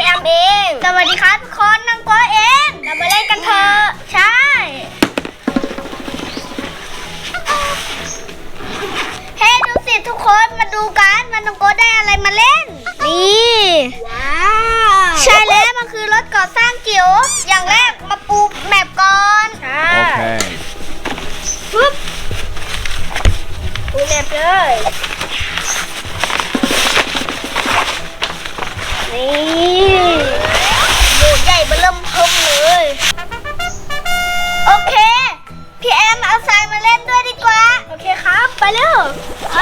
คนพี่แอมเอง สวัสดีครับทุกคนน้องโกเอง เรามาเล่นกันเถอะ ใช่ เฮ้ดูสิทุกคนมาดูกันมันน้องโกได้อะไรมาเล่น นี่ ว้าว ใช่แล้วมันคือรถก่อสร้างจิ๋ว อย่างแรกมาปูแมปก่อน ใช่ Okay. ปุ๊บปูแมปเลย นี่ดูใหญ่เบอเริ่มเพิ่มเลย โอเค พี่แอมเอาทรายมาเล่นด้วยดีกว่า โอเคครับ ไปเร็วไป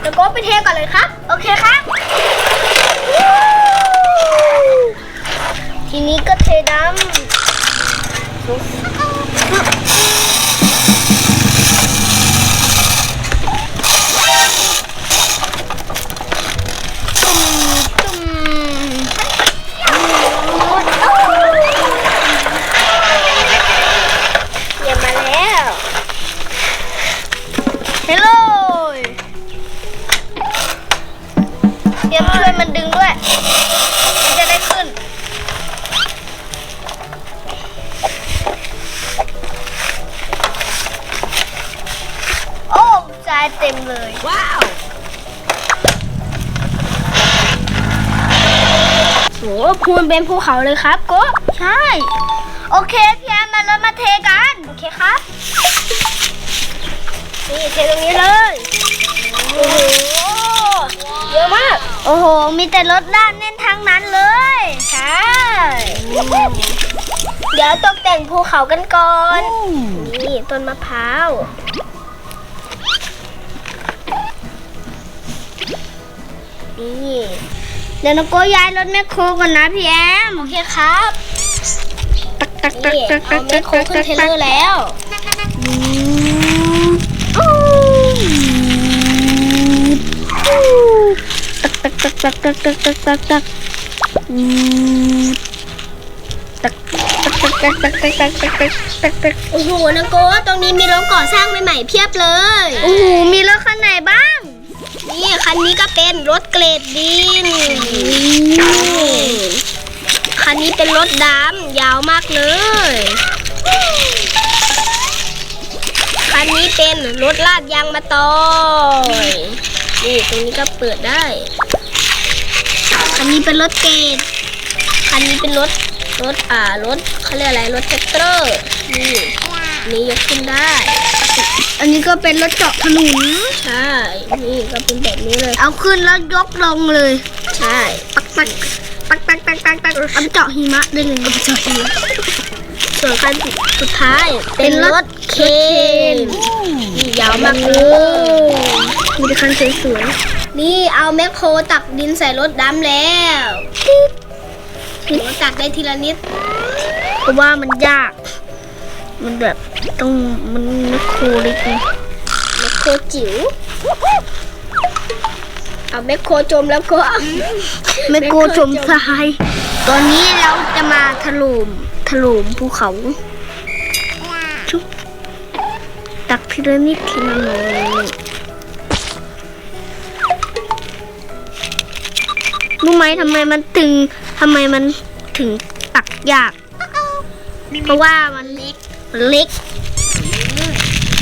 เดี๋ยวโก็ไปเทก่อนเลยครับ โอเคครับ ทีนี้ก็เทดำ ต็มเลย ว้าวโหพูนเป็นภูเขาเลยครับโก็ใช่ โอเคพี่แอมมาแล้วมาเทกัน โอเคครับ นี่เทตรงนี้เลย โอ้โห เยอะมาก โอ้โห มีแต่รถด้านเน้นทางนั้นเลย ใช่ เดี๋ยวตกแต่งภูเขากันก่อน นี่ต้นมะพร้าว นี่เดี๋ยวน้องโก้ย้ายรถแมคโครก่อนนะพี่แอมโอเคครับตักตักตักนี่ตักตัเอากแมคโครขึ้นเทรลเลอร์แล้วตักตักตักตักตักตักตักตักอืมตักตักตักตักตักตักตักตักตักตักโอ้โหนะโกตรงนี้มีรถก่อสร้างใหม่ๆเพียบเลย โอ้โหมีรถคันไหนบ้าง นี่คันนี้ก็เป็นรถเกรดดินคันนี้เป็นรถดำยาวมากเลย คันนี้เป็นรถลาดยางมาตอยนี่ตรงนี้ก็เปิดได้ คันนี้เป็นรถเกรดคันนี้เป็นรถรถอ่ารถเขาเรียกอะไรรถแท็กเตอร์นี่นี่ยกขึ้นได้ อันนี้ก็เป็นรถเจาะถนนใช่ นี่ก็เป็นแบบนี้เลย เอาขึ้นแล้วยกลงเลย ใช่ ปักปักปักปักปักปักปักเอาไปเจาะหิมะได้เลยเอาไปเจาะหิมะส่วนคันสุดท้าย เป็นรถเคนนี่ยาวมากเลยมีแต่คันสวยนี่เอาแมคโครตักดินใส่รถดำแล้วโหตักได้ทีละนิดๆเพราะว่ามันยาก มันแบบ ต้องมันไม่โคเล็กไงแมคโครจิ๋วเอาแมคโครจมแล้วก็ไม่โกลัวจมทราย ตอนนี้เราจะมาถล่มถล่มภูเขาชุบตักทีละนิดทีละหน่อยรู้ไหมทำไมมันตึงทำไมมันถึงตักยาก เพราะว่ามันเล็ก มันเล็ก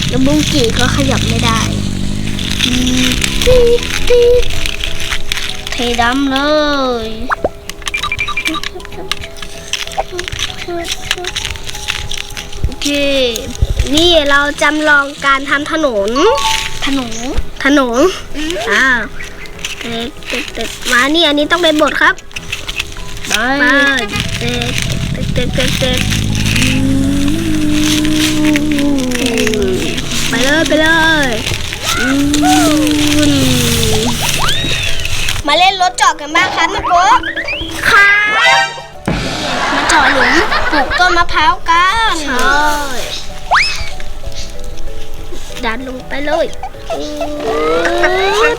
แล้วบุ้งกี่ก็ขยับไม่ได้อืมปี๊ดปี๊ดเทดำเลยโอเค นี่เราจำลองการทำถนน ถนน ถนนอ่าเต็ดเต็ดเต็ดมานี่อันนี้ต้องไปบดครับไปมาเต็ดเต็ดเต็ดเต็ดอืม ไปเลยไปเลยอืมมาเล่นรถเจาะกันบ้างครับนะโป๊ะค่ะมาเจาะหลุมปลูกต้นมะพร้าวกันใช่ดันลงไปเลย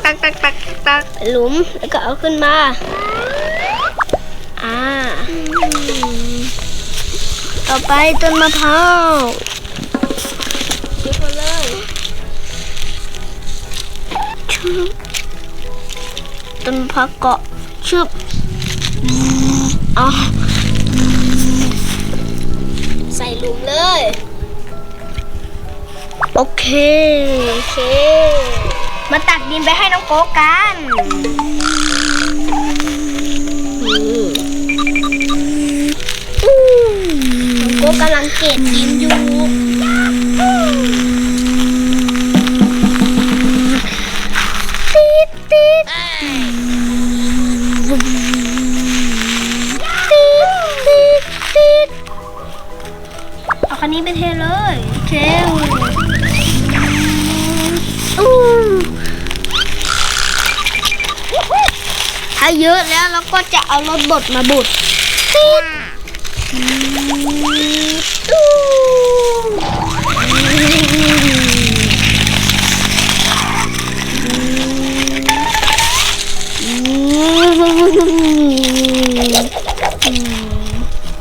ตักตักตักตักหลุมแล้วก็เอาขึ้นมาอ่าต่อไปต้นมะพร้าว ต้นมะพร้าวเกาะชึบอ๋อใส่หลุมเลย โอเค โอเค มาตักดินไปให้น้องโกกันน้องโกกำลังเกตดินอยู่ เยอะแล้วเราก็จะเอารถบดมาบดตูดตู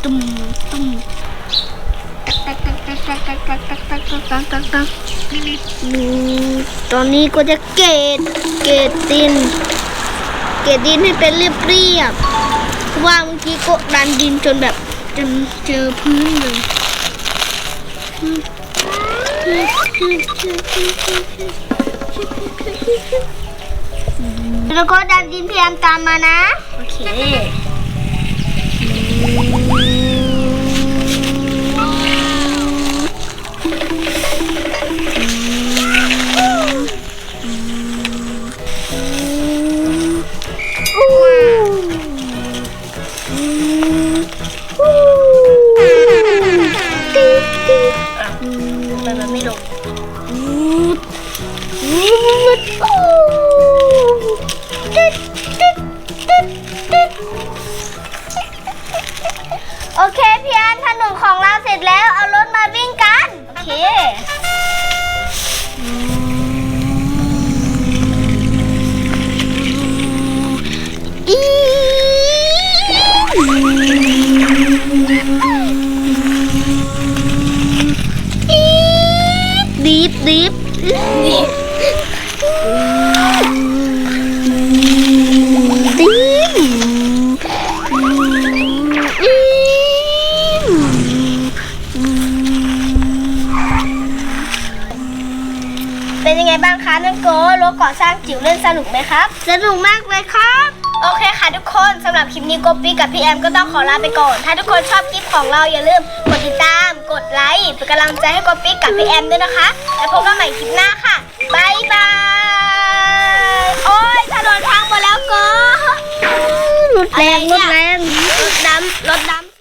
ตุ้มตุ้มตอนนี้ก็จะเกตเกตติน เกตดินให้เป็นเรียบๆเพราะว่าเมื่อกี้ก็ดันดินจนแบบจนเจอพื้นเลยแล้วก็ดันดินพยายามตามมานะ โอเค โอเคพี่อันถนนของเราเสร็จแล้วเอารถมาวิ่งกัน โอเค บ้างคะนังโกรถก่อสร้างจิ๋วเล่นสนุกไหมครับ สนุกมากเลยครับ โอเคค่ะทุกคนสำหรับคลิปนี้โกปี้กับพี่แอมก็ต้องขอลาไปก่อน ถ้าทุกคนชอบคลิปของเราอย่าลืมกดติดตาม กดไลค์เป็นกำลังใจให้โกปี้กับพี่แอมด้วยนะคะ แล้วพบกันใหม่คลิปหน้าค่ะบายบายโอ้ยถนนพังหมดแล้วโก็รถแรงรถแรงรถดำรถดำ